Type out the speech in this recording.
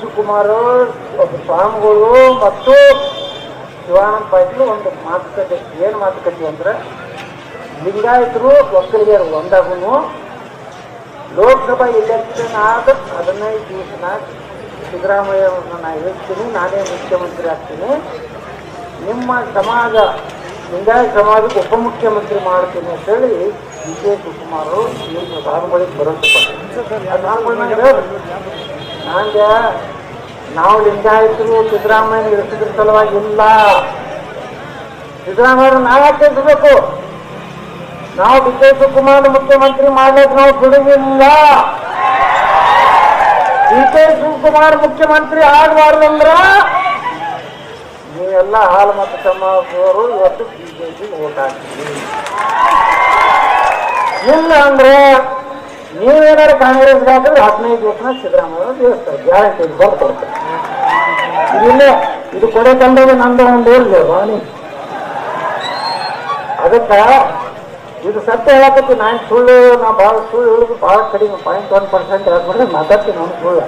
ಶಿವಕುಮಾರ್, ಒಬ್ಬ ಸ್ವಾಮಿಗಳು ಮತ್ತು ಶಿವಾನಂದ ಪಾಟೀಲ್ ಒಂದು ಮಾತುಕತೆ, ಏನು ಮಾತುಕತೆ ಅಂದ್ರೆ, ಲಿಂಗಾಯತರು ಒಕ್ಕಲಿಗರು ಒಂದಾಗೂ ಲೋಕಸಭಾ ಇಲೆಕ್ಷನ್ ಆದ ಹದಿನೈದು ದಿವಸನ ಸಿದ್ದರಾಮಯ್ಯವನ್ನು ನಾನು ಹೇಳ್ತೀನಿ, ನಾನೇ ಮುಖ್ಯಮಂತ್ರಿ ಆಗ್ತೀನಿ. ನಿಮ್ಮ ಸಮಾಜ, ಲಿಂಗಾಯತ ಸಮಾಜಕ್ಕೆ ಉಪಮುಖ್ಯಮಂತ್ರಿ ಮಾಡ್ತೀನಿ ಅಂತೇಳಿ ಡಿ ಕೆ ಶಿವಕುಮಾರ್ ಅವರು ಪ್ರಧಾನಗಳಿಗೆ ಭರವಸೆ ನಂಗೆ ನಾವು ಲಿಂಗಾಯತರು ಸಿದ್ದರಾಮಯ್ಯ ಇಳಿಸಿದ್ರ ಸಲುವಾಗಿ ಇಲ್ಲ. ಸಿದ್ದರಾಮಯ್ಯ ನಾವೇ ಇರಬೇಕು ನಾವು ಡಿ ಕೆ ಶಿವಕುಮಾರ್ ಮುಖ್ಯಮಂತ್ರಿ ಮಾಡ್ಲಿಕ್ಕೆ ನಾವು ಬಿಡುವಿಲ್ಲ. ಡಿ ಕೆ ಶಿವಕುಮಾರ್ ಮುಖ್ಯಮಂತ್ರಿ ಆಗಬಾರ್ದಂದ್ರ ನೀವೆಲ್ಲ ಹಾಲು ಮತ್ತು ಸಮಾಜದವರು ಇವತ್ತು ಬಿಜೆಪಿ ಓಟ್ ಹಾಕ್ತೀವಿ ಇಲ್ಲ ಅಂದ್ರೆ ನೀವೇನಾದ್ರು ಕಾಂಗ್ರೆಸ್ ಹಾಕಿದ್ರೆ ಹದಿನೈದು ದಿವಸ ಸಿದ್ದರಾಮಯ್ಯ ಗ್ಯಾರಂಟಿ ಬರ್ದು ಕೊಡ್ತಾರೆ ಇದಿಲ್ಲ ಇದು ಕೊಡೆ ಕಂಡದ ನಂದು ಒಂದು ಇರಲಿ ವಾಣಿ ಅದಕ್ಕ ಇದು ಸತ್ಯ ಹೇಳಕತ್ತಿ, ನಾನು ಸುಳ್ಳು ನಾ ಭಾಳ ಸುಳ್ಳು ಹೇಳುದು, ಭಾಳ ಕಡಿಮೆ ಪಾಯಿಂಟ್ ಒನ್ ಪರ್ಸೆಂಟ್ ಹೇಳ್ಬಿಟ್ರೆ ಮಾತಾಡ್ತೀನಿ ನಾನು ಸುಳ್ಳು.